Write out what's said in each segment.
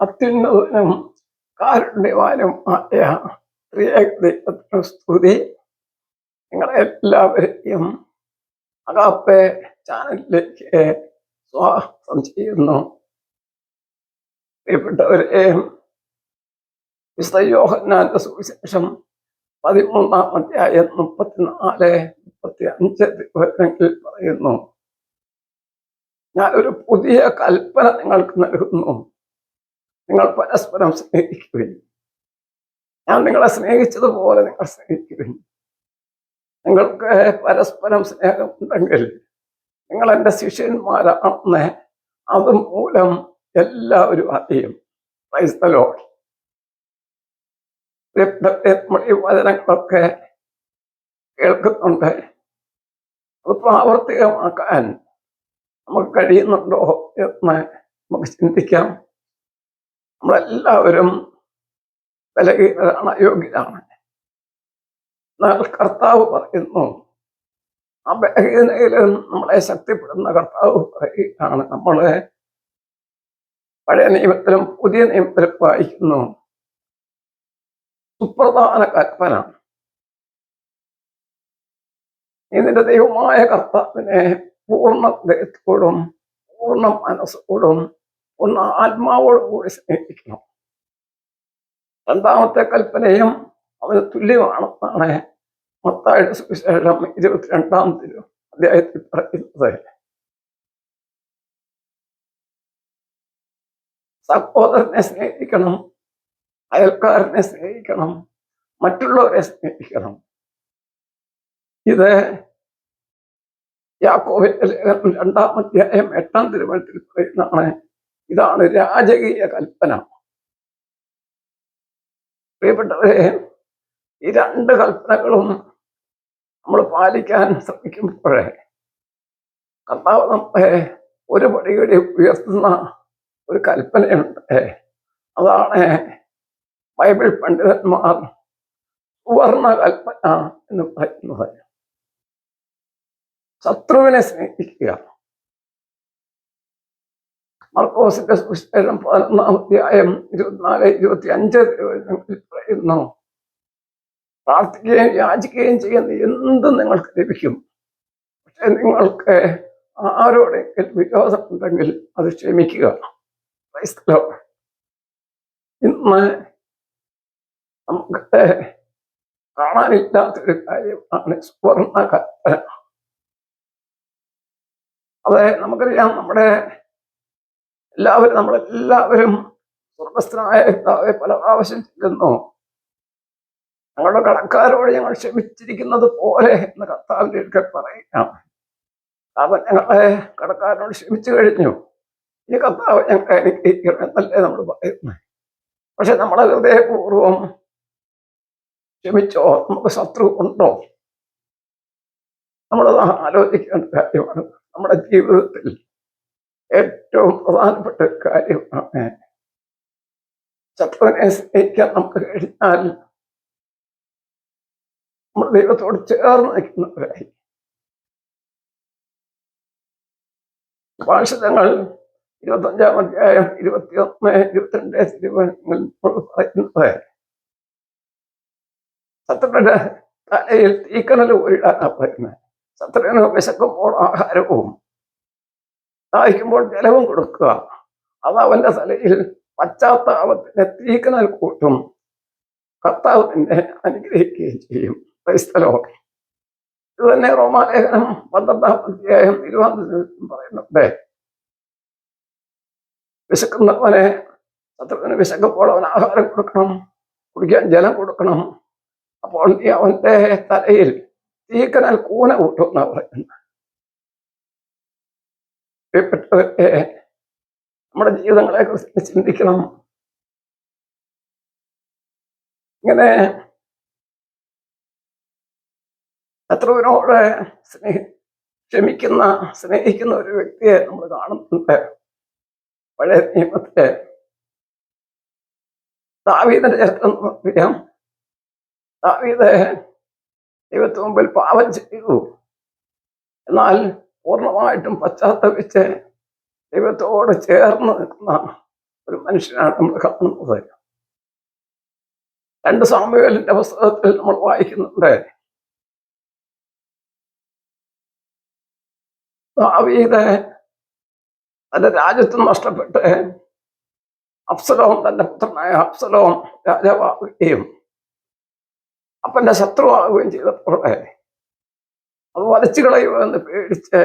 അത്യുന്നതനും കാരുണ്യവാനും ആയ ദൈവത്തിന് സ്തുതി. നിങ്ങളെ എല്ലാവരെയും അകാപ്പെ ചാനലിലേക്ക് സ്വാഗതം ചെയ്യുന്നു. പ്രിയപ്പെട്ടവരെ വിശുദ്ധ യോഹന്നാന്റെ സുവിശേഷം പതിമൂന്നാം അധ്യായം മുപ്പത്തിനാല് മുപ്പത്തി അഞ്ച് ദിവസങ്ങളിൽ പറയുന്നു ഞാനൊരു പുതിയ കൽപ്പന നിങ്ങൾക്ക് നൽകുന്നു. നിങ്ങൾ പരസ്പരം സ്നേഹിക്കുകയും ഞാൻ നിങ്ങളെ സ്നേഹിച്ചതുപോലെ നിങ്ങൾ സ്നേഹിക്കുകയും നിങ്ങൾക്ക് പരസ്പരം സ്നേഹം ഉണ്ടെങ്കിൽ നിങ്ങൾ എന്റെ ശിഷ്യന്മാരാണെന്ന് അത് മൂലം എല്ലാവരും അറിയും. ക്രൈസ്തലോ വചനങ്ങളൊക്കെ കേൾക്കുന്നുണ്ട്. അത് പ്രാവർത്തികമാക്കാൻ നമുക്ക് കഴിയുന്നുണ്ടോ എന്ന് നമുക്ക് ചിന്തിക്കാം. നമ്മളെല്ലാവരും ബലഹീനരാണ് അയോഗ്യരാണ് എന്നാൽ കർത്താവ് പറയുന്നു ആ ബലഹീനയിൽ നമ്മളെ ശക്തിപ്പെടുന്ന കർത്താവ് പറയുകയാണ് നമ്മളെ പഴയ നിയമത്തിലും പുതിയ നിയമത്തിലും വായിക്കുന്നു. സുപ്രധാന കൽപ്പന. ഇതിന്റെ ദൈവമായ കർത്താവിനെ പൂർണ ദയത്തോടും പൂർണ മനസ്സോടും ഒന്ന് ആത്മാവോട് കൂടി സ്നേഹിക്കണം. രണ്ടാമത്തെ കൽപ്പനയും അവന് തുല്യമാണെന്നാണ് മത്തായുടെ സുവിശേഷം ഇരുപത്തിരണ്ടാം തിരു അദ്ദേഹത്തിൽ പറയുന്നത്. സഹോദരനെ സ്നേഹിക്കണം അയൽക്കാരനെ സ്നേഹിക്കണം മറ്റുള്ളവരെ സ്നേഹിക്കണം. ഇത് യാക്കോബിന്റെ ലേഖനം രണ്ടാം അധ്യായം എട്ടാം തിരുവനന്തപുരത്തിൽ പറയുന്നതാണ്. ഇതാണ് രാജകീയ കൽപ്പന. പ്രിയപ്പെട്ടവരെ ഈ രണ്ട് കൽപ്പനകളും നമ്മൾ പാലിക്കാൻ ശ്രമിക്കുമ്പോഴേ കർത്താവ് നമ്മളെ ഒരു പടികൂടി ഉയർത്തുന്ന ഒരു കൽപ്പനയുണ്ട്. അതാണ് ബൈബിൾ പണ്ഡിതന്മാർ സുവർണ കൽപ്പന എന്ന് പറയുന്നത്. ശത്രുവിനെ സ്നേഹിക്കുക. മർക്കോസിന്റെ സുവിശേഷം പതിനൊന്നാം അധ്യായം ഇരുപത്തിനാല് ഇരുപത്തി അഞ്ച് പറയുന്നു. പ്രാർത്ഥിക്കുകയും യാചിക്കുകയും ചെയ്യുന്ന എന്തും നിങ്ങൾക്ക് ലഭിക്കും? പക്ഷെ നിങ്ങൾക്ക് ആരോടെങ്കിലും വിരോധം ഉണ്ടെങ്കിൽ അത് ക്ഷമിക്കുക. ഇന്ന് നമുക്ക് കാണാനില്ലാത്തൊരു കാര്യമാണ് സുവർണ കൽപ്പന അതെ നമുക്കറിയാം നമ്മുടെ എല്ലാവരും നമ്മളെല്ലാവരും സ്വർഗസ്ഥനായ പിതാവെ പല പ്രാവശ്യം ചെല്ലുന്നു. ഞങ്ങളുടെ കടക്കാരോട് ഞങ്ങൾ ക്ഷമിച്ചിരിക്കുന്നത് പോലെ എന്ന് കർത്താവിന്റെ ഒരിക്കൽ പറയാം. കാരണം ഞങ്ങളെ കടക്കാരനോട് ക്ഷമിച്ചു കഴിഞ്ഞു. ഈ കർത്താവ് അനുഗ്രഹിക്കണം എന്നല്ലേ നമ്മൾ പറയുന്നത് പക്ഷെ നമ്മളെ ഹൃദയപൂർവം ക്ഷമിച്ചോ? നമുക്ക് ശത്രു ഉണ്ടോ? നമ്മളത് ആലോചിക്കേണ്ട കാര്യമാണ്. നമ്മുടെ ജീവിതത്തിൽ ഏറ്റവും പ്രധാനപ്പെട്ട കാര്യമാണ് ശത്രുവിനെ സ്നേഹിക്കാൻ നമുക്ക് കഴിഞ്ഞാൽ നമ്മൾ ദൈവത്തോട് ചേർന്ന് നിൽക്കുന്നവരായി. ഭാഷിതങ്ങൾ ഇരുപത്തഞ്ചാം അധ്യായം ഇരുപത്തിയൊന്ന് ഇരുപത്തിരണ്ട് തിരുവനങ്ങൾ പറയുന്നത് ശത്രുവിന്റെ തലയിൽ തീക്കണൽ ഊരിടാനാ പറയുന്നത്. ശത്രുവിന് വിശക്കുമ്പോൾ ആഹാരവും ദാഹിക്കുമ്പോൾ ജലവും കൊടുക്കുക. അത് അവന്റെ തലയിൽ പശ്ചാത്താപത്തിന്റെ തീക്കനൽ കൂട്ടും. കർത്താവ് തന്നെ അനുഗ്രഹിക്കുകയും ചെയ്യും. ക്രൈസ്തലോ ഇത് തന്നെ റോമാലേഖനം പന്ത്രണ്ടാം അധ്യായം തിരുവനന്തപുരം പറയുന്നുണ്ട്. വിശക്കുന്നവനെ ശത്രുവിന് വിശക്കുമ്പോൾ അവൻ ആഹാരം കൊടുക്കണം കുടിക്കാൻ ജലം കൊടുക്കണം. അപ്പോൾ നീ അവന്റെ തലയിൽ തീക്കനൽ കൂന കൂട്ടും എന്നാ പറയുന്നത്. പ്രിയപ്പെട്ടവരെ നമ്മുടെ ജീവിതങ്ങളെ കുറിച്ച് ചിന്തിക്കണം. ഇങ്ങനെ ശത്രുവിനോട് സ്നേഹി ക്ഷമിക്കുന്ന സ്നേഹിക്കുന്ന ഒരു വ്യക്തിയെ നമ്മൾ കാണുന്നുണ്ട്. പഴയ നിയമത്തിൽ ദാവീദിന്റെ ചരിത്രം അറിയാം ദാവീദ് ദൈവത്തിന് മുമ്പിൽ പാപം ചെയ്തു. എന്നാൽ പൂർണമായിട്ടും പശ്ചാത്തപിച്ച് ദൈവത്തോട് ചേർന്ന് നിൽക്കുന്ന ഒരു മനുഷ്യനാണ് നമ്മൾ കാണുന്നത്. രണ്ട് സാമൂഹികളിന്റെ പുസ്തകത്തിൽ നമ്മൾ വായിക്കുന്നുണ്ട്. ദാവീദ് തന്റെ രാജ്യത്ത് നഷ്ടപ്പെട്ട് അഫ്സലോം തന്റെ പുത്രനായ അഫ്സലോം രാജാവാകുകയും അപ്പന്റെ ശത്രുവാകുകയും ചെയ്തപ്പോൾ അത് വലച്ചു കളയുമെന്ന് പേടിച്ച്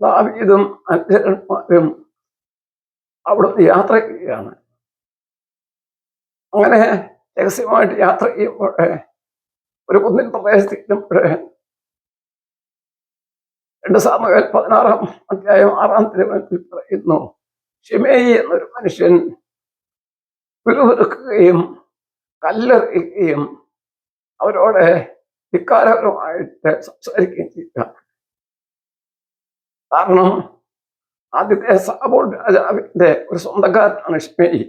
ദാവീദും അഞ്ചരന്മാരും അവിടുന്ന് യാത്ര ചെയ്യുകയാണ്. അങ്ങനെ രഹസ്യമായിട്ട് യാത്ര ചെയ്യുമ്പോൾ ഒരു കുന്നിൻ പ്രദേശത്ത് ചെല്ലുമ്പോൾ രണ്ട് സാമകൾ പതിനാറാം അധ്യായം ആറാം തിരുവനന്തപുരത്തിൽ പറയുന്നു ഷിമേയി എന്നൊരു മനുഷ്യൻ പിറുപിറുക്കുകയും കല്ലെറിയുകയും അവരോട് ധിക്കാരപരമായിട്ട് സംസാരിക്കുകയും ചെയ്യുക. കാരണം ആദ്യത്തെ സാബോൾ രാജാവിന്റെ ഒരു സ്വന്തക്കാരനാണ് ഷ്മേരി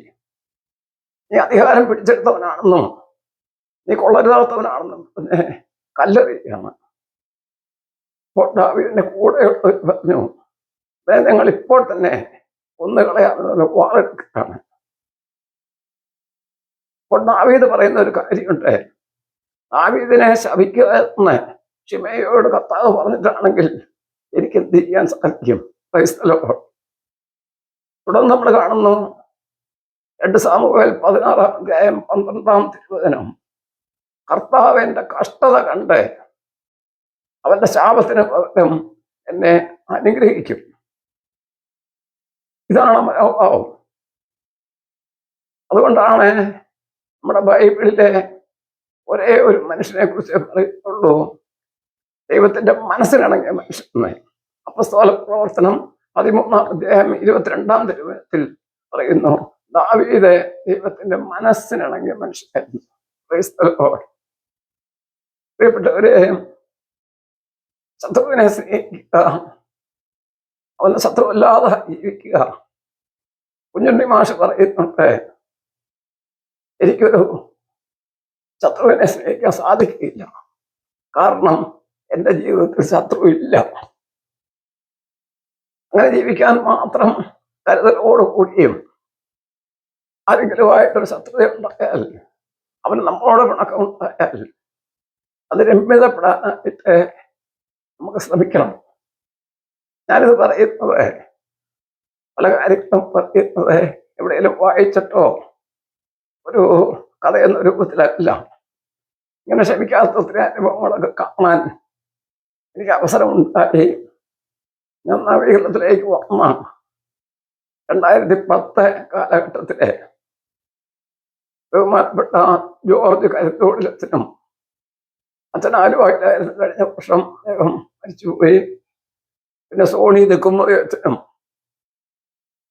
നീ അധികാരം പിടിച്ചെടുത്തവനാണെന്നും നീ കൊള്ളരുതാത്തവനാണെന്നും പിന്നെ കല്ലെറിയുകയാണ്. അപ്പോൾ ദാവീദിന്റെ കൂടെ പറഞ്ഞു അതായത് നിങ്ങൾ ഇപ്പോൾ തന്നെ ഒന്ന് കളയാമെന്ന് വാളെടുക്കുകയാണ്. അപ്പോൾ ദാവീദ് പറയുന്ന ഒരു കാര്യമുണ്ട്. ദാവീദിനെ ശപിക്കുക എന്ന് ഷിമയോട് കത്താവ് പറഞ്ഞിട്ടാണെങ്കിൽ എനിക്ക് എന്ത് ചെയ്യാൻ സാധിക്കും? ക്രൈസ്തലോ? തുടർന്ന് നമ്മൾ കാണുന്നു രണ്ട് സാമുവേൽ പതിനാറാം അധ്യായം പന്ത്രണ്ടാം തിരുവചനം. കർത്താവ് എന്റെ കഷ്ടത കണ്ട് അവന്റെ ശാപത്തിന് പകരം എന്നെ അനുഗ്രഹിക്കും. ഇതാണ് മനോഭാവം. അതുകൊണ്ടാണ് നമ്മുടെ ബൈബിളിലെ ഒരേ ഒരു മനുഷ്യനെ കുറിച്ച് പറയുള്ളൂ. ദൈവത്തിന്റെ മനസ്സിലാണെങ്കിൽ മനുഷ്യനെ അപ്പസ്തോല പ്രവർത്തനം പതിമൂന്നാം അധ്യായം ഇരുപത്തിരണ്ടാം തിരുവനത്തിൽ പറയുന്നു ദാവീദ് ദൈവത്തിന്റെ മനസ്സിനാണെങ്കിൽ മനുഷ്യനായിരുന്നു. പ്രിയപ്പെട്ടവരെ ശത്രുവിനെ സ്നേഹിക്കുക അവന് ശത്രുവല്ലാതെ ജീവിക്കുക. കുഞ്ഞുണ്ണി മാഷ് പറയുന്നുണ്ട് എനിക്കൊരു ശത്രുവിനെ സ്നേഹിക്കാൻ സാധിക്കുകയില്ല കാരണം എന്റെ ജീവിതത്തിൽ ശത്രു ഇല്ല അങ്ങനെ ജീവിക്കാൻ മാത്രം കരുതലോടുകൂടിയും ആരെങ്കിലുമായിട്ടൊരു ശത്രുത ഉണ്ടായാൽ അവന് നമ്മളോട് പിണക്കം ഉണ്ടായാൽ അത് രമ്യതപ്പെടാനായിട്ട് നമുക്ക് ശ്രമിക്കണം. ഞാനിത് പറയുന്നത് പല കാര്യങ്ങളും പറയുന്നത് എവിടെയെങ്കിലും വായിച്ചിട്ടോ ഒരു കഥ എന്ന രൂപത്തിലല്ല. ഇങ്ങനെ ക്ഷമിക്കാത്ത ഒത്തിരി അനുഭവങ്ങളൊക്കെ കാണാൻ എനിക്ക് അവസരമുണ്ടായി. ഞാൻ നവീകരണത്തിലേക്ക് വന്ന രണ്ടായിരത്തി പത്ത് കാലഘട്ടത്തിലെ ബഹുമാനപ്പെട്ട ജോർജ് കരുത്തോടിലച്ഛനും അച്ഛൻ ആലുവായിട്ടായിരുന്നു കഴിഞ്ഞ വർഷം അദ്ദേഹം മരിച്ചുപോയി. പിന്നെ സോണി നിൽക്കുമ്പോൾ അച്ഛനും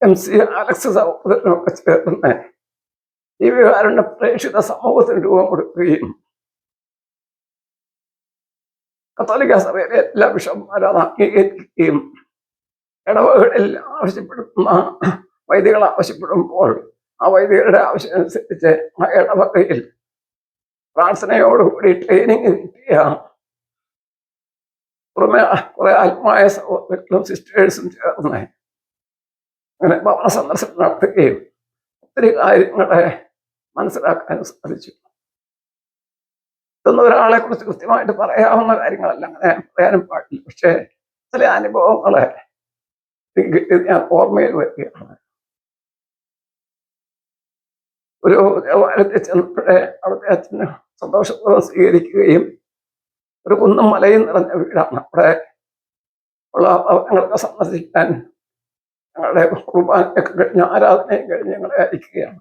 എം സി അലക്സ് സഹോദരനൊക്കെ ചേർന്ന് ഈ വികാരന്റെ പ്രേക്ഷിത സമൂഹത്തിന് രൂപം കൊടുക്കുകയും കത്തോലിക്ക സഭയിലെ എല്ലാ ബിഷപ്പ്മാരും അംഗീകരിക്കുകയും ഇടവകളിൽ ആവശ്യപ്പെടുന്ന വൈദികൾ ആവശ്യപ്പെടുമ്പോൾ ആ വൈദികരുടെ ആവശ്യം അനുസരിച്ച് ആ ഇടവകയിൽ പ്രാർത്ഥനയോടുകൂടി ട്രെയിനിങ് കിട്ടിയ പുറമെ കുറെ ആത്മായ സഹോദരങ്ങളും സിസ്റ്റേഴ്സും ചേർന്ന് അങ്ങനെ ഭവന സന്ദർശനം നടത്തുകയും ഒത്തിരി കാര്യങ്ങളെ മനസ്സിലാക്കാൻ സാധിച്ചു. ഇതൊന്നും ഒരാളെ കുറിച്ച് കൃത്യമായിട്ട് പറയാവുന്ന കാര്യങ്ങളല്ല. അങ്ങനെ പറയാനും പാടില്ല. പക്ഷേ ചില അനുഭവങ്ങളെ കിട്ടിയത് ഞാൻ ഓർമ്മയിൽ വരികയാണ്. ഒരു ദേവാലയത്തിൽ ചെന്നപ്പോഴേ അവിടുത്തെ അച്ഛന് സന്തോഷപൂർവം സ്വീകരിക്കുകയും ഒരു കുന്നും മലയും നിറഞ്ഞ വീടാണ്. അവിടെ ഉള്ള ഭവനങ്ങളൊക്കെ സന്ദർശിക്കാൻ ഞങ്ങളുടെ കുർബാനയൊക്കെ കഴിഞ്ഞ് ആരാധനയും കഴിഞ്ഞ് ഞങ്ങളെ അയക്കുകയാണ്.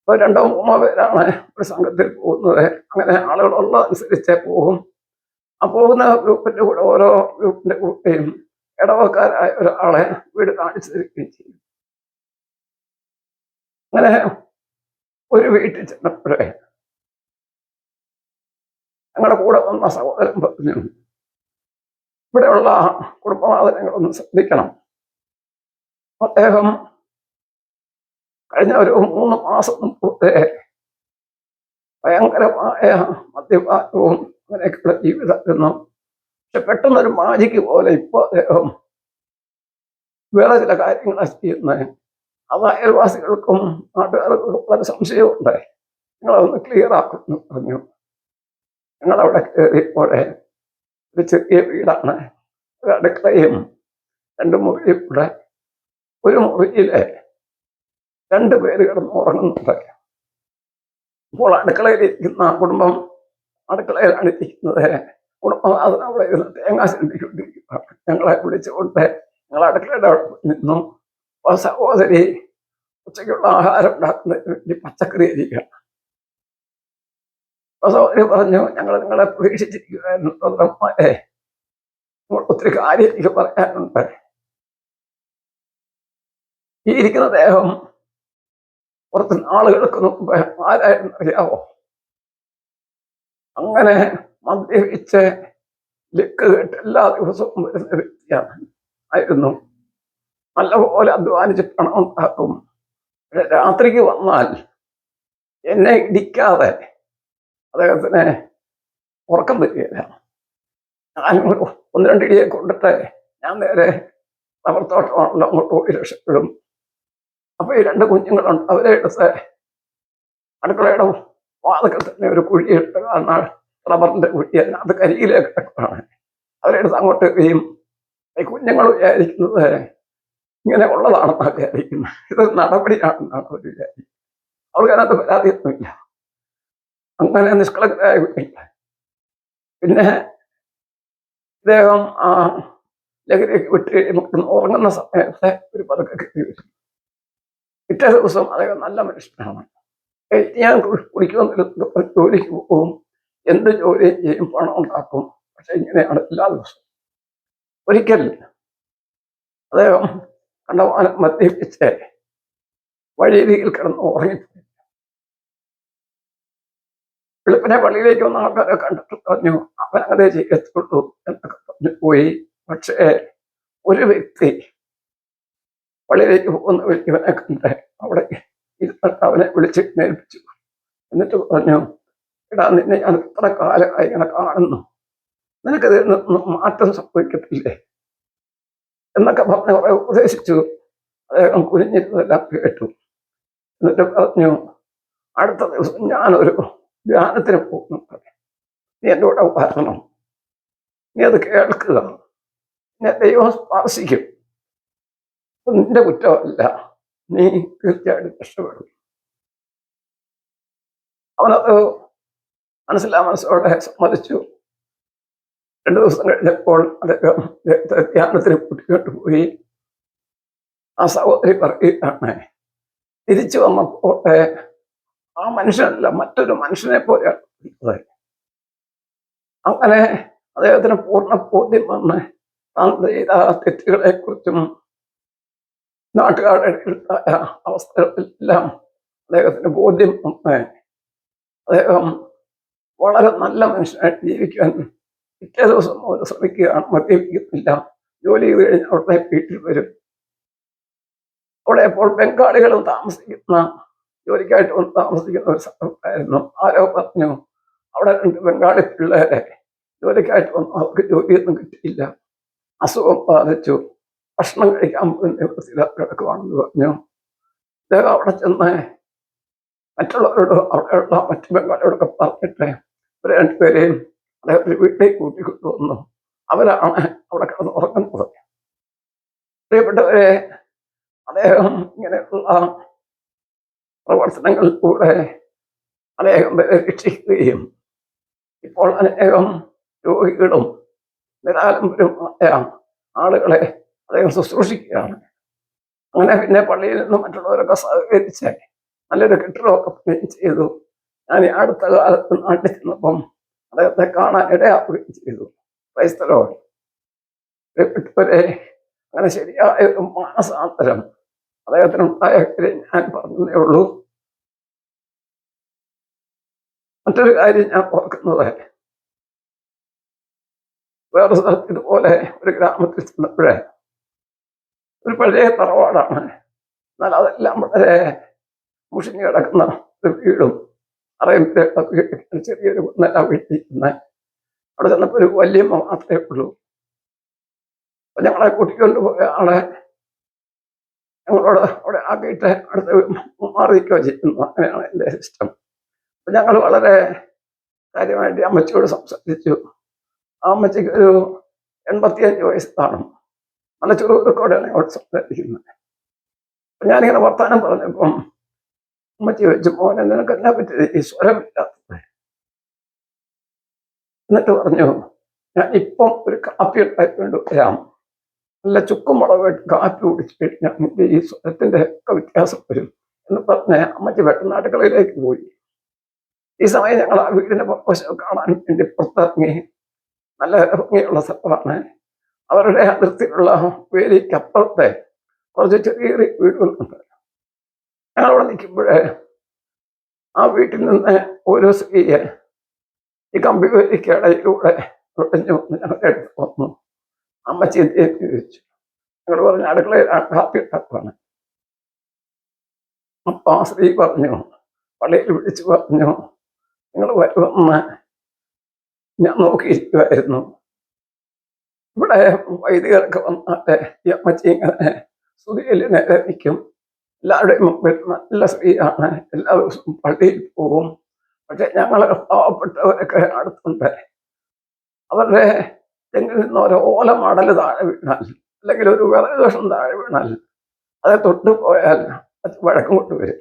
അപ്പോൾ രണ്ടോ മൂന്നോ പേരാണ് ഒരു സംഘത്തിൽ പോകുന്നത്. അങ്ങനെ ആളുകളുള്ള അനുസരിച്ച് പോകും. ആ പോകുന്ന ഗ്രൂപ്പിന്റെ കൂടെ ഓരോ ഗ്രൂപ്പിന്റെ കൂടെയും ഇടവക്കാരായ ഒരാളെ വീട് കാണിച്ചു തരികയും ചെയ്യും. അങ്ങനെ ഒരു വീട്ടിൽ ചെന്നപ്പോഴേ ഞങ്ങളുടെ കൂടെ വന്ന സഹോദരൻ പറഞ്ഞു ഇവിടെയുള്ള കുടുംബവാദനങ്ങളൊന്ന് ശ്രദ്ധിക്കണം. അദ്ദേഹം കഴിഞ്ഞ ഒരു മൂന്ന് മാസം ഭയങ്കരമായ മദ്യപാനവും അങ്ങനെയൊക്കെയുള്ള ജീവിതമായിരുന്നു പക്ഷെ പെട്ടെന്നൊരു മാജിക്ക് പോലെ ഇപ്പോൾ അദ്ദേഹം വേറെ ചില കാര്യങ്ങളാണ് ചെയ്യുന്നത് അത് അയൽവാസികൾക്കും നാട്ടുകാർക്കും വളരെ സംശയമുണ്ട്. നിങ്ങളതൊന്ന് ക്ലിയർ ആക്കുമെന്ന് പറഞ്ഞു. ഞങ്ങളവിടെ കയറിയപ്പോഴേ ഒരു ചെറിയ വീടാണ്. ഒരു അടുക്കളയും രണ്ട് മുറിയും കൂടെ ഒരു മുറിയിലെ രണ്ട് പേര് കിടന്ന് ഉറങ്ങുന്നുണ്ട് ഇപ്പോൾ അടുക്കളയിൽ ഇരിക്കുന്ന കുടുംബം അടുക്കളയിലാണ് ഇരിക്കുന്നത് കുടുംബം അത് അവിടെ ഇരുന്ന് തേങ്ങ ചിന്തിക്കൊണ്ടിരിക്കുകയാണ് ഞങ്ങളെ വിളിച്ചുകൊണ്ട് ഞങ്ങൾ അടുക്കളയുടെ അവിടെ നിന്നു സഹോദരി ഉച്ചയ്ക്കുള്ള ആഹാരം ഉണ്ടാക്കുന്നതിന് വേണ്ടി പച്ചക്കറി ഇരിക്കുകയാണ് സഹോദരി പറഞ്ഞു ഞങ്ങൾ നിങ്ങളെ പ്രതീക്ഷിച്ചിരിക്കുകയായിരുന്നു ഒത്തിരി കാര്യം എനിക്ക് പറയാനുണ്ട്. ഈ ഇരിക്കുന്ന ദേഹം കുറച്ച് നാളുകൾക്ക് മുമ്പ് ആരായിരുന്നു? അറിയാവോ അങ്ങനെ മദ്യപിച്ച് ലിക്ക് കേട്ട് എല്ലാ ദിവസവും വരുന്ന വ്യക്തിയാണ്. ആയിരുന്നു. നല്ലപോലെ അധ്വാനിച്ച് പണം ഉണ്ടാക്കും രാത്രിക്ക് വന്നാൽ എന്നെ ഇടിക്കാതെ അദ്ദേഹത്തിന് ഉറക്കം വരികയില്ല. ഞാൻ ഒന്ന് രണ്ട് ഇടിയെ കൊണ്ടിട്ട് ഞാൻ നേരെ റബ്ബർ തോട്ടമാണല്ലോ അങ്ങോട്ട് പോയി രക്ഷപ്പെടും. അപ്പൊ ഈ രണ്ട് കുഞ്ഞുങ്ങളുണ്ട്. അവരെ എടുത്ത് അടുക്കളയുടെ വാതക്കൽ തന്നെ ഒരു കുഴിയിട്ട് കാരണം റബ്ബറിന്റെ കുഴി അത് കരിയിലേക്ക് കിടക്കുകയാണ് അവരെ എടുത്ത് അങ്ങോട്ട് എറിയും ഈ കുഞ്ഞുങ്ങൾ വിചാരിക്കുന്നത് ഇങ്ങനെ ഉള്ളതാണെന്നാണ് വിചാരിക്കുന്നത്. ഇത് നടപടിയാണെന്നാണ് അവർ വിചാരിക്കുന്നത്. അവർക്ക് അതിനകത്ത് പരാതിയൊന്നുമില്ല. അങ്ങനെ നിഷ്കളങ്കരായ കുട്ടികൾ പിന്നെ ഇദ്ദേഹം ലഹരിയൊക്കെ വിട്ട് ഉറങ്ങുന്ന സമയത്ത് ഒരു പതുക്കെ കിട്ടി വരും പിറ്റേ ദിവസം അദ്ദേഹം നല്ല മനുഷ്യനാണ്. ഞാൻ കുടിക്കുമെന്നില്ല ജോലിക്ക് പോകും എന്ത് ജോലി ചെയ്യും? പണം ഉണ്ടാക്കും. പക്ഷെ ഇങ്ങനെയാണ് എല്ലാ ദിവസവും. ഒരിക്കൽ അദ്ദേഹം കണ്ടമാനം മദ്യപിച്ച് വഴിയിൽ കിടന്ന് ഉറങ്ങിപ്പോയി. വെളുപ്പിനെ പള്ളിയിലേക്ക് വന്ന ആൾക്കാരെ കണ്ടിട്ട് പറഞ്ഞു അവനെ അതേ ചെയ്യത്തുള്ളൂ എന്നൊക്കെ പറഞ്ഞു പോയി. പക്ഷേ ഒരു വ്യക്തി പോകുന്ന വഴി ഇവനെ കണ്ട് അവിടെ അവനെ വിളിച്ച് നേരിപ്പിച്ചു എന്നിട്ട് പറഞ്ഞു എടാ നിന്നെ ഞാൻ ഇത്ര കാലമായി ഇങ്ങനെ കാണുന്നു. നിനക്കത് മാറ്റം സംഭവിക്കത്തില്ലേ? എന്നൊക്കെ പറഞ്ഞ് കുറെ ഉപദേശിച്ചു. അദ്ദേഹം കുനിഞ്ഞിരുന്നെല്ലാം കേട്ടു. എന്നിട്ട് പറഞ്ഞു അടുത്ത ദിവസം ഞാനൊരു ധ്യാനത്തിന് പോകുന്നുണ്ട് നീ എന്റെ കൂടെ വരണം. നീ അത് കേൾക്കുക. എന്നെ ദൈവം സ്പർശിക്കും നിന്റെ കുറ്റമല്ല. നീ തീർച്ചയായിട്ടും കഷ്ടപ്പെടും അവനത് മനസ്സിലാ മനസ്സോടെ സമ്മതിച്ചു. രണ്ടു ദിവസം കഴിഞ്ഞപ്പോൾ അദ്ദേഹം ധ്യാനത്തിന് കൂട്ടിക്കൊണ്ട് പോയി. ആ സഹോദരി പറയുകയാണ് തിരിച്ചു വന്നപ്പോൾ ആ മനുഷ്യനല്ല മറ്റൊരു മനുഷ്യനെ പോലെയാണ്. അങ്ങനെ അദ്ദേഹത്തിന് പൂർണ ബോധ്യം വന്ന് താൻ ചെയ്ത തെറ്റുകളെ കുറിച്ചും നാട്ടുകാരുടെ അവസ്ഥകളെല്ലാം അദ്ദേഹത്തിന് ബോധ്യം അദ്ദേഹം വളരെ നല്ല മനുഷ്യനായിട്ട് ജീവിക്കാൻ പിറ്റേ ദിവസം മുതൽ ശ്രമിക്കുകയാണ് മദ്യപിക്കുന്നില്ല ജോലി ചെയ്ത് കഴിഞ്ഞ് അവിടെ വീട്ടിൽ വരും. അവിടെ ഇപ്പോൾ ബംഗാളികൾ താമസിക്കുന്ന ജോലിക്കായിട്ട് വന്ന് താമസിക്കുന്ന ഒരു സ്ഥലമായിരുന്നു ആരോ പറഞ്ഞു അവിടെ രണ്ട് ബംഗാളി പിള്ളേരെ ജോലിക്കായിട്ട് വന്നു അവർക്ക് ജോലിയൊന്നും കിട്ടിയില്ല. അസുഖം ബാധിച്ചു. ഭക്ഷണം കഴിക്കാൻ കിടക്കുവാണെന്ന് പറഞ്ഞു. അദ്ദേഹം അവിടെ ചെന്ന് മറ്റുള്ളവരോട് അവിടെയുള്ള മറ്റു ബംഗാളിയോടൊക്കെ പറഞ്ഞിട്ട് ഒരു രണ്ടുപേരെയും അദ്ദേഹം വീട്ടിലേക്ക് വീട്ടിലേക്ക് കൂട്ടിക്കൊണ്ടുവന്നു അവരാണ് അവിടെ കിടന്ന് ഉറങ്ങുന്നത്. പ്രിയപ്പെട്ടവരെ അദ്ദേഹം ഇങ്ങനെയുള്ള പ്രവർത്തനങ്ങളിലൂടെ അനേകം പേരെ രക്ഷിക്കുകയും ഇപ്പോൾ അനേകം രോഗികളും നിരാലംബരുമായ ആളുകളെ അദ്ദേഹം ശുശ്രൂഷിക്കുകയാണ്. അങ്ങനെ പിന്നെ പള്ളിയിൽ നിന്ന് മറ്റുള്ളവരൊക്കെ സഹകരിച്ച് നല്ലൊരു കെട്ടിടമൊക്കെ പണിയും ചെയ്തു. ഞാൻ ഈ അടുത്ത കാലത്ത് നാട്ടിൽ ചെന്നപ്പം അദ്ദേഹത്തെ കാണാൻ ഇടയാവുകയും ചെയ്തു. ക്രൈസ്തലോ പ്രിയപ്പെട്ടവരെ അങ്ങനെ ശരിയായ ഒരു മാനസാന്തരം അദ്ദേഹത്തിനുണ്ടായ കാര്യം ഞാൻ പറഞ്ഞതേ ഉള്ളൂ. മറ്റൊരു കാര്യം ഞാൻ ഓർക്കുന്നത് വേറെ സ്ഥലത്ത് ഇതുപോലെ ഒരു ഗ്രാമത്തിൽ ചെന്നപ്പോഴേ ഒരു പഴയ തറവാടാണ്. എന്നാൽ അതെല്ലാം വളരെ മുഷിഞ്ഞു കിടക്കുന്ന ഒരു വീടും അറയും ചെറിയൊരു നില വീട്ടിരിക്കുന്ന അവിടെ ചെന്നപ്പോൾ ഒരു വല്യമ്മ മാത്രമേ ഉള്ളൂ. അപ്പൊ ഞങ്ങളെ കൂട്ടിക്കൊണ്ട് പോയ ആളെ ഞങ്ങളോട് അവിടെ ആക്കിയിട്ട് അടുത്ത് മാറിയിരിക്കുകയോ ചെയ്യുന്നു. അങ്ങനെയാണ് എന്റെ സിസ്റ്റം. അപ്പം ഞങ്ങൾ വളരെ കാര്യമായിട്ട് അമ്മച്ചിയോട് സംസാരിച്ചു. ആ അമ്മച്ചിക്ക് ഒരു എൺപത്തിയഞ്ച് വയസ്സ് നല്ല ചുറുചുറുക്കോടെയാണ് അവിടെ സംസാരിക്കുന്നത് ഞാനിങ്ങനെ വർത്താനം പറഞ്ഞപ്പം അമ്മച്ചി വെച്ച് മോനെ നിനക്ക് എന്നാ പറ്റി ഈ സ്വരമില്ലാത്തത് എന്നിട്ട് പറഞ്ഞു ഞാൻ ഇപ്പം ഒരു കാപ്പി ഉണ്ടായിക്കൊണ്ട് വരാം നല്ല ചുക്കും മുളകായിട്ട് കാപ്പി കുടിച്ചു കഴിഞ്ഞാൽ നിന്റെ ഈ സ്വരത്തിന്റെ ഒക്കെ വ്യത്യാസം വരും. എന്ന് പറഞ്ഞ് അമ്മച്ചി വെട്ടനാട്ടുകളിലേക്ക് പോയി. ഈ സമയം ഞങ്ങൾ ആ വീടിന്റെ വശം കാണാൻ വേണ്ടി പുറത്തിറങ്ങി. നല്ല ഭംഗിയുള്ള സ്ഥലമാണ്. അവരുടെ അതിർത്തിയിലുള്ള വേലിക്കപ്പുറത്തെ കുറച്ച് ചെറിയ ചെറിയ വീടുകളുണ്ട് ഞങ്ങളവിടെ നിൽക്കുമ്പോഴേ ആ വീട്ടിൽ നിന്ന് ഓരോ സ്ത്രീയെ ഈ കമ്പി വേലിക്കടയിലൂടെ നുഴഞ്ഞു വന്ന് ഞങ്ങളുടെ അടുത്ത് വന്നു. അമ്മച്ചി എന്തെന്ന് ചോദിച്ചു. ഞങ്ങൾ പറഞ്ഞു അടുക്കളയിൽ കാപ്പി ഉണ്ടാക്കുവാണ്. അപ്പൊ ആ സ്ത്രീ പറഞ്ഞു പള്ളിയിൽ വിളിച്ചു പറഞ്ഞു നിങ്ങൾ വരുമെന്ന് ഞാൻ നോക്കിയിരിക്കുമായിരുന്നു ഇവിടെ വൈദികർക്ക് വന്നാട്ടെ ഈ അമ്മച്ചി ഇങ്ങനെ സ്തുതിയിൽ നേരെ എല്ലാവരുടെയും മുമ്പിൽ നല്ല സ്ത്രീയാണ്. എല്ലാ ദിവസവും പള്ളിയിൽ പോകും പക്ഷെ ഞങ്ങൾ പാവപ്പെട്ടവരൊക്കെ അടുത്തുണ്ട്. അവരുടെ തെങ്ങിൽ നിന്ന് ഒരു ഓല മടൽ താഴെ വീണാൽ അല്ലെങ്കിൽ ഒരു വിറക് ദോഷം താഴെ വീണാൽ അത് തൊട്ട് പോയാൽ വഴക്കം കൊണ്ടുവരും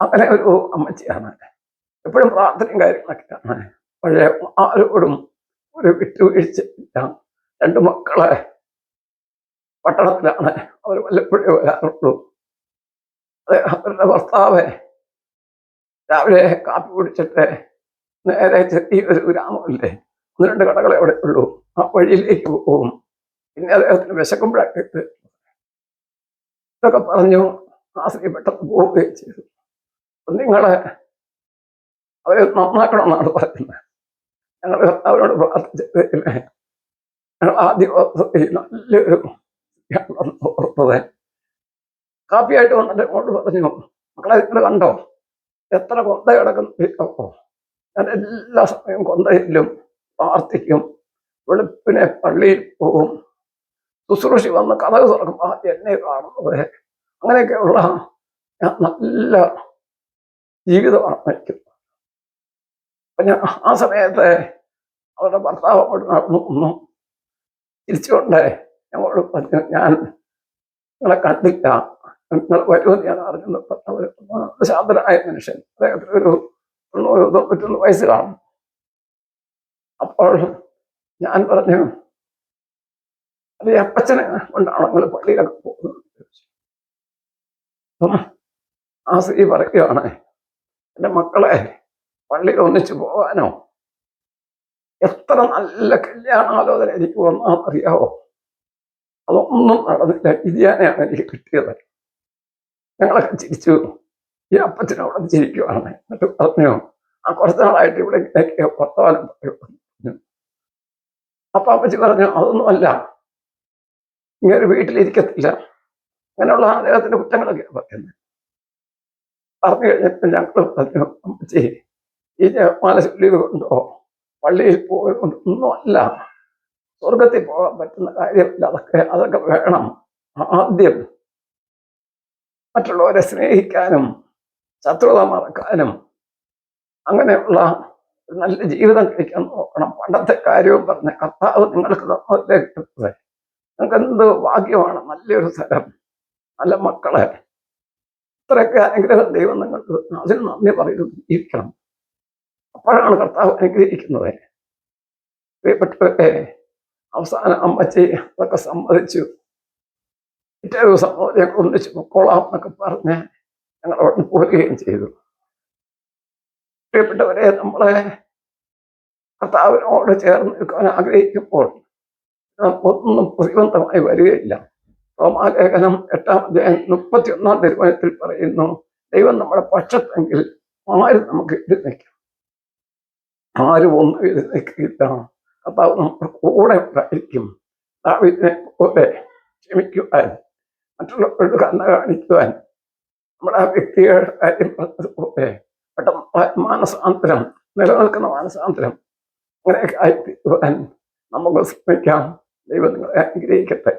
അങ്ങനെ ഒരു അമ്മച്ചിയാണ്. എപ്പോഴും പ്രാർത്ഥനയും കാര്യങ്ങളൊക്കെയാണ്. പക്ഷേ ആരോടും ഒരു വിട്ടുവീഴ്ചയില്ല രണ്ട് മക്കളെ പട്ടണത്തിലാണ് അവർ വല്ലപ്പോഴേ വരാറുള്ളൂ. അവരുടെ ഭർത്താവ് രാവിലെ കാപ്പി കുടിച്ചിട്ട് നേരെ ചെറിയൊരു ഗ്രാമമില്ലേ? ഒന്ന് രണ്ട് കടകൾ എവിടെ ഉള്ളൂ. ആ വഴിയിലേക്ക് പോകും പിന്നെ അദ്ദേഹത്തിന് വിശക്കുമ്പോഴൊക്കെ ഇതൊക്കെ പറഞ്ഞു ആ സ്ത്രീ പെട്ടെന്ന് പോവുകയും ചെയ്തു. നിങ്ങളെ അവരെ നന്നാക്കണമെന്നാണ് പറയുന്നത്. ഞങ്ങൾ അവരോട് കാപ്പിയായിട്ട് വന്നിട്ട് കൊണ്ട് പറഞ്ഞു മക്കളെ നിങ്ങൾ കണ്ടോ എത്ര കൊന്ത കിടക്കുന്നു ഞാൻ എല്ലാ സമയവും കൊന്തയിലും പ്രാർത്ഥിക്കും വെളുപ്പിനെ പള്ളിയിൽ പോകും ശുശ്രൂഷി വന്ന് കഥ തുറക്കും ആദ്യം എന്നെ കാണുന്നത് അങ്ങനെയൊക്കെയുള്ള ഞാൻ നല്ല ജീവിതമാണ് നയിക്കുന്നത് അപ്പൊ ഞാൻ ആ സമയത്ത് അവരുടെ ഭർത്താവ് അവിടെ നടന്നു വന്നു തിരിച്ചുകൊണ്ട് ഞങ്ങളോട് പറഞ്ഞു ഞാൻ നിങ്ങളെ കണ്ടില്ല. നിങ്ങൾ വരുമെന്ന് ഞാൻ അറിഞ്ഞു ഭർത്താവ് ശാന്തനായ മനുഷ്യൻ. അദ്ദേഹത്തിന് ഒരു തൊണ്ണൂറ് തൊണ്ണൂറ്റൊന്ന് വയസ്സ് കാണും. അപ്പോൾ ഞാൻ പറഞ്ഞു അത് അപ്പച്ചനെ കൊണ്ടാണോ നിങ്ങൾ പള്ളിയിലൊക്കെ പോകുന്നത്. അപ്പം ആ സ്ത്രീ പറയുകയാണ് എന്റെ മക്കളെ പള്ളിയിൽ ഒന്നിച്ചു പോകാനോ എത്ര നല്ല കല്യാണാലോചന എനിക്ക് വന്നാണെന്നറിയാവോ അതൊന്നും നടന്നില്ല. ഇതിയാനെയാണ് എനിക്ക് കിട്ടിയത്. ഞങ്ങളൊക്കെ ചിരിച്ചു. ഈ അപ്പച്ചനോട് ചിരിക്കുവാണ്. എന്നിട്ട് പറഞ്ഞു ആ കുറച്ച് നാളായിട്ട് ഇവിടെ വർത്തമാനം പറയുന്നു അപ്പൊ അപ്പച്ചി പറഞ്ഞു അതൊന്നുമല്ല. ഇങ്ങനെ വീട്ടിലിരിക്കത്തില്ല. അങ്ങനെയുള്ള അദ്ദേഹത്തിന്റെ കുറ്റങ്ങളൊക്കെ പറയുന്നത് പറഞ്ഞു കഴിഞ്ഞപ്പോൾ ഞങ്ങൾ പറഞ്ഞു അമ്മച്ചി ഈ മാനസിക ചൊല്ലിയത് കൊണ്ടോ പള്ളിയിൽ പോയത് അല്ല സ്വർഗത്തിൽ പോകാൻ പറ്റുന്ന കാര്യമില്ല. അതൊക്കെ അതൊക്കെ വേണം. ആദ്യം മറ്റുള്ളവരെ സ്നേഹിക്കാനും ശത്രുത മറക്കാനും അങ്ങനെയുള്ള നല്ല ജീവിതം കഴിക്കാൻ നോക്കണം. പണ്ടത്തെ കാര്യവും പറഞ്ഞ കർത്താവ് നിങ്ങൾക്ക് തന്നതിലേക്ക് കിട്ടുന്നത് നിങ്ങൾക്ക് എന്ത് ഭാഗ്യമാണ്? നല്ലൊരു സ്ഥലം നല്ല മക്കളെ. ഇത്രയൊക്കെ അനുഗ്രഹം ദൈവം നിങ്ങൾക്ക്. അതിന് നന്ദി പറയുന്നു. ജീവിക്കണം. അപ്പോഴാണ് കർത്താവ് അനുഗ്രഹിക്കുന്നത്. പ്രിയപ്പെട്ടവരെ അവസാനം അമ്മച്ചി അതൊക്കെ സമ്മതിച്ചു. പിറ്റേ ദിവസം ഞങ്ങൾ ഒന്നിച്ച് പൊക്കോളാം എന്നൊക്കെ പറഞ്ഞ് ഞങ്ങൾ അവിടെ പോരുകയും ചെയ്തു. പ്രിയപ്പെട്ടവരെ നമ്മളെ കർത്താവിനോട് ചേർന്ന് നിൽക്കാൻ ആഗ്രഹിക്കുമ്പോൾ ഒന്നും പ്രതിബന്ധമായി വരികയില്ല. റോമാലേഖനം എട്ടാം അധ്യായം മുപ്പത്തി ഒന്നാം തീരുമാനത്തിൽ പറയുന്നു ദൈവം നമ്മുടെ പക്ഷത്തെങ്കിൽ ആരും നമുക്ക് എഴുന്നേക്കാം ആരും ഒന്നും എഴുന്നേക്കില്ല കർത്താവ് നമ്മുടെ കൂടെ ഉണ്ടായിരിക്കും ദാവീദിനെ കൂടെ ക്ഷമിക്കുവാൻ മറ്റുള്ളവരോട് കണ്ണ കാണിക്കുവാൻ നമ്മുടെ ആ വ്യക്തികളുടെ കാര്യം പറഞ്ഞതുപോലെ പെട്ടെന്ന് മാനസാന്തരം നിലനിൽക്കുന്ന മാനസാന്തരം അങ്ങനെയൊക്കെ ആയിത്തീരുവാൻ നമുക്ക് ശ്രമിക്കാം. ദൈവം നിങ്ങളെ അനുഗ്രഹിക്കട്ടെ.